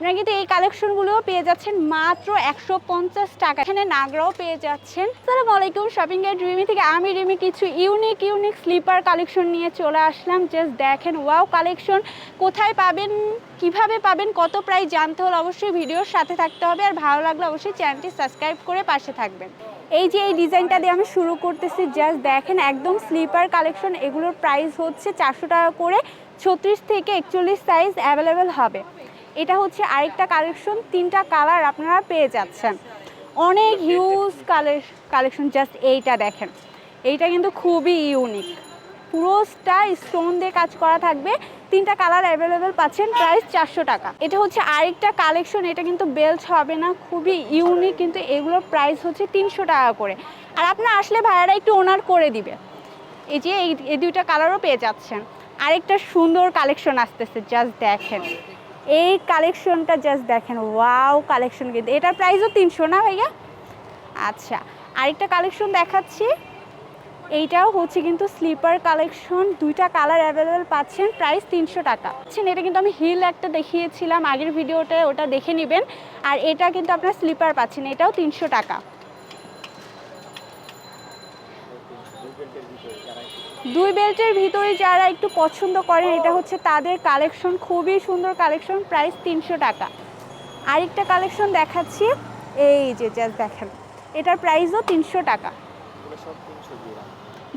আপনারা কিন্তু এই কালেকশনগুলোও পেয়ে যাচ্ছেন মাত্র একশো পঞ্চাশ টাকা। এখানে নাগরাও পেয়ে যাচ্ছেন। আসসালামু আলাইকুম শপিং এর রিমি থেকে আমি রিমি। কিছু ইউনিক ইউনিক স্লিপার কালেকশন নিয়ে চলে আসলাম। জাস্ট দেখেন ওয়াও কালেকশন কোথায় পাবেন, কীভাবে পাবেন, কত প্রাইস জানতে হলে অবশ্যই ভিডিওর সাথে থাকতে হবে। আর ভালো লাগলে অবশ্যই চ্যানেলটি সাবস্ক্রাইব করে পাশে থাকবেন। এই যে এই ডিজাইনটা দিয়ে আমি শুরু করতেছি জাস্ট দেখেন, একদম স্লিপার কালেকশন এগুলোর প্রাইস হচ্ছে চারশো টাকা করে। ছত্রিশ থেকে একচল্লিশ সাইজ অ্যাভেলেবেল হবে। এটা হচ্ছে আরেকটা কালেকশন তিনটা কালার আপনারা পেয়ে যাচ্ছেন। অনেক হিউজ কালেকশন জাস্ট এইটা দেখেন। এইটা কিন্তু খুবই ইউনিক পুরোটা স্টোন দিয়ে কাজ করা থাকবে। তিনটা কালার অ্যাভেলেবেল পাচ্ছেন প্রাইস চারশো টাকা। এটা হচ্ছে আরেকটা কালেকশন এটা কিন্তু বেল্ট হবে না, খুবই ইউনিক কিন্তু এগুলোর প্রাইস হচ্ছে তিনশো টাকা করে। আর আপনার আসলে ভাইয়ারা একটু ওনার করে দিবে। এই যে এই দুইটা কালারও পেয়ে যাচ্ছেন। আরেকটা সুন্দর কালেকশন আসতেছে জাস্ট দেখেন। এই কালেকশনটা জাস্ট দেখেন ওয়াও কালেকশন কিন্তু। এটার প্রাইসও তিনশো না ভাইয়া? আচ্ছা আরেকটা কালেকশন দেখাচ্ছি। এইটাও হচ্ছে কিন্তু স্লিপার কালেকশন দুইটা কালার অ্যাভেলেবেল পাচ্ছেন প্রাইস তিনশো টাকা। আচ্ছা এটা কিন্তু আমি হিল একটা দেখিয়েছিলাম আগের ভিডিওতে ওটা দেখে নেবেন। আর এটা কিন্তু আপনার স্লিপার পাচ্ছেন, এটাও তিনশো টাকা। দুই বেল্টের ভিতরে যারা একটু পছন্দ করেন, এটা হচ্ছে তাদের কালেকশন। খুবই সুন্দর কালেকশন, প্রাইস তিনশো টাকা। আরেকটা কালেকশন দেখাচ্ছি, এই যে জাস্ট দেখেন, এটার প্রাইসও তিনশো টাকা।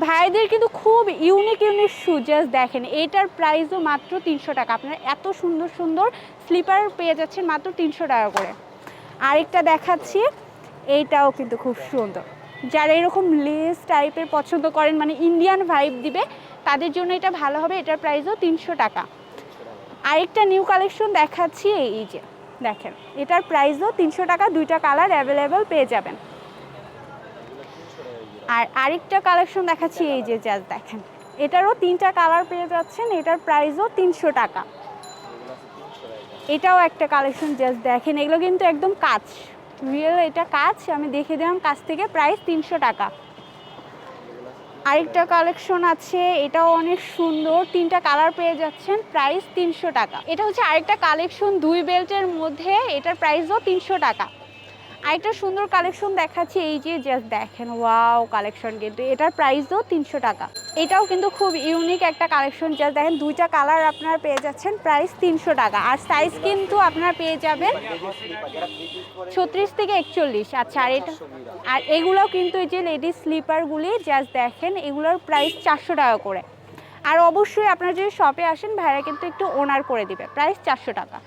ভাইদের কিন্তু খুব ইউনিক ইউনিক শু জাস্ট দেখেন, এটার প্রাইসও মাত্র তিনশো টাকা। আপনারা এত সুন্দর সুন্দর স্লিপার পেয়ে যাচ্ছেন মাত্র তিনশো টাকা করে। আরেকটা দেখাচ্ছি, এইটাও কিন্তু খুব সুন্দর। যারা এরকম লেস টাইপের পছন্দ করেন মানে ইন্ডিয়ান ভাইব দিবে, তাদের জন্য এটা ভালো হবে। এটার প্রাইসও তিনশো টাকা। আরেকটা নিউ কালেকশন দেখাচ্ছি এই যে, দেখেন। এটার প্রাইসও তিনশো টাকা, দুইটা কালার অ্যাভেলেবেল পেয়ে যাবেন। আর আরেকটা কালেকশন দেখাচ্ছি এই যে জাস্ট দেখেন। এটারও তিনটা কালার পেয়ে যাচ্ছেন, এটার প্রাইসও তিনশো টাকা। এটাও একটা কালেকশন জাস্ট দেখেন। এগুলো কিন্তু একদম কাজ রিয়েল এটা কাজ, আমি দেখে দিলাম কাজ থেকে প্রাইস তিনশো টাকা। আরেকটা কালেকশন আছে, এটাও অনেক সুন্দর, তিনটা কালার পেয়ে যাচ্ছেন প্রাইস তিনশো টাকা। এটা হচ্ছে আরেকটা কালেকশন দুই বেল্টের মধ্যে, এটার প্রাইসও তিনশো টাকা। আরেকটা সুন্দর কালেকশন দেখাচ্ছি, এই যে জাস্ট দেখেন ওয়াও কালেকশন কিন্তু। এটার প্রাইসও তিনশো টাকা। এটাও কিন্তু খুব ইউনিক একটা কালেকশন জাস্ট দেখেন, দুইটা কালার আপনারা পেয়ে যাচ্ছেন প্রাইস তিনশো টাকা। আর সাইজ কিন্তু আপনারা পেয়ে যাবেন ছত্রিশ থেকে একচল্লিশ। আচ্ছা আর এটা আর এগুলোও কিন্তু এই যে লেডিস স্লিপারগুলি জাস্ট দেখেন, এগুলোর প্রাইস চারশো টাকা করে। আর অবশ্যই আপনারা যদি শপে আসেন, ভাইরা কিন্তু একটু ওনার করে দিবে প্রাইস চারশো টাকা।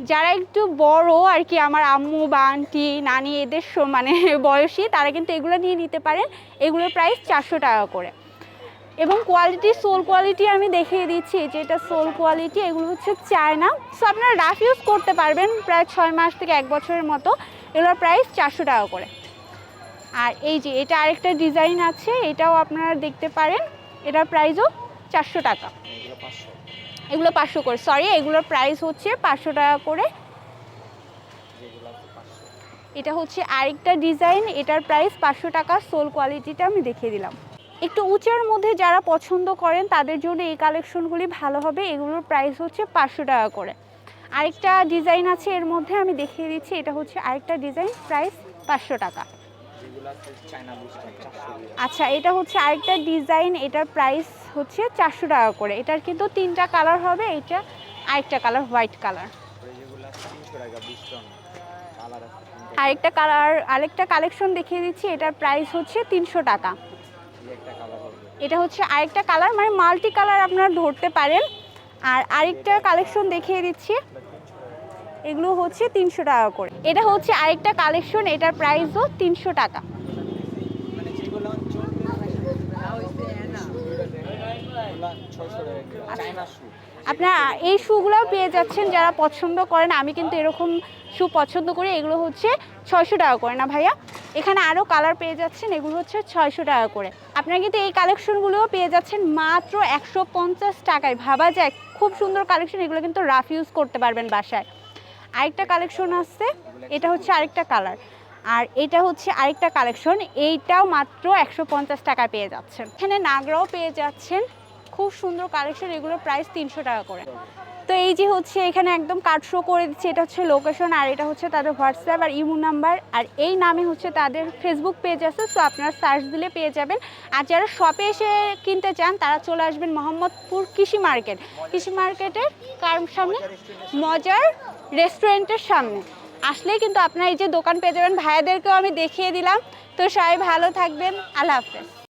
যারা একটু বড় আর কি আমার আম্মু বা আন্টি, নানি এদের মানে বয়সী, তারা কিন্তু এগুলো নিয়ে নিতে পারেন। এগুলোর প্রাইস চারশো টাকা করে। এবং কোয়ালিটি সোল কোয়ালিটি আমি দেখিয়ে দিচ্ছি যে এটা সোল কোয়ালিটি এগুলো হচ্ছে চায়না। সো আপনারা রাফ ইউজ করতে পারবেন প্রায় ছয় মাস থেকে এক বছরের মতো। এগুলোর প্রাইস চারশো টাকা করে। আর এই যে, এটা আরেকটা ডিজাইন আছে, এটাও আপনারা দেখতে পারেন। এটার প্রাইসও চারশো টাকা। এগুলো পাঁচশো করে। সরি এগুলোর প্রাইস হচ্ছে পাঁচশো টাকা করে। এটা হচ্ছে আরেকটা ডিজাইন এটার প্রাইস পাঁচশো টাকা। সোল কোয়ালিটিটা আমি দেখিয়ে দিলাম। একটু উঁচার মধ্যে যারা পছন্দ করেন, তাদের জন্য এই কালেকশনগুলি ভালো হবে। এগুলোর প্রাইস হচ্ছে পাঁচশো টাকা করে। আরেকটা ডিজাইন আছে এর মধ্যে, আমি দেখিয়ে দিচ্ছি। এটা হচ্ছে আরেকটা ডিজাইন প্রাইস পাঁচশো টাকা। আচ্ছা এটা হচ্ছে আরেকটা ডিজাইন এটার প্রাইস হচ্ছে চারশো টাকা করে। এটার কিন্তু তিনটা কালার হবে এটা আরেকটা কালার হোয়াইট কালার আরেকটা কালার আরেকটা কালেকশন দেখিয়ে দিচ্ছি এটার প্রাইস হচ্ছে তিনশো টাকা। এটা হচ্ছে আরেকটা কালার মানে মাল্টি কালার আপনারা ধরতে পারেন। আর আরেকটা কালেকশন দেখিয়ে দিচ্ছি। এগুলো হচ্ছে তিনশো টাকা করে। এটা হচ্ছে আরেকটা কালেকশন এটার প্রাইসও তিনশো টাকা। আপনারা এই শুগুলোও পেয়ে যাচ্ছেন যারা পছন্দ করেন আমি কিন্তু এরকম শু পছন্দ করি এগুলো হচ্ছে ছয়শো টাকা করে। না ভাইয়া? এখানে আরও কালার পেয়ে যাচ্ছেন এগুলো হচ্ছে ছয়শো টাকা করে। আপনারা কিন্তু এই কালেকশনগুলোও পেয়ে যাচ্ছেন মাত্র একশো পঞ্চাশ টাকায়। ভাবা যায় খুব সুন্দর কালেকশন এগুলো কিন্তু রাফ ইউজ করতে পারবেন বাসায়। আরেকটা কালেকশন আসছে এটা হচ্ছে আরেকটা কালার আর এটা হচ্ছে আরেকটা কালেকশন এইটাও মাত্র একশো পঞ্চাশ টাকা পেয়ে যাচ্ছেন। এখানে নাগরাও পেয়ে যাচ্ছেন। খুব সুন্দর কালেকশন এগুলোর প্রাইস তিনশো টাকা করে। তো এই যে হচ্ছে এখানে একদম কার্ড শো করে দিচ্ছে, এটা হচ্ছে লোকেশন আর এটা হচ্ছে তাদের হোয়াটসঅ্যাপ আর ইমো নাম্বার আর এই নামে হচ্ছে তাদের ফেসবুক পেজ আছে সো আপনারা সার্চ দিলে পেয়ে যাবেন। আর যারা শপে এসে কিনতে চান, তারা চলে আসবেন মোহাম্মদপুর কৃষি মার্কেট। কৃষি মার্কেটের কার সামনে? মজার রেস্টুরেন্টের সামনে। আসলেই কিন্তু আপনারা এই যে দোকান পেয়ে যাবেন, ভাইয়াদেরকেও আমি দেখিয়ে দিলাম। তো সবাই ভালো থাকবেন, আল্লাহ হাফেজ।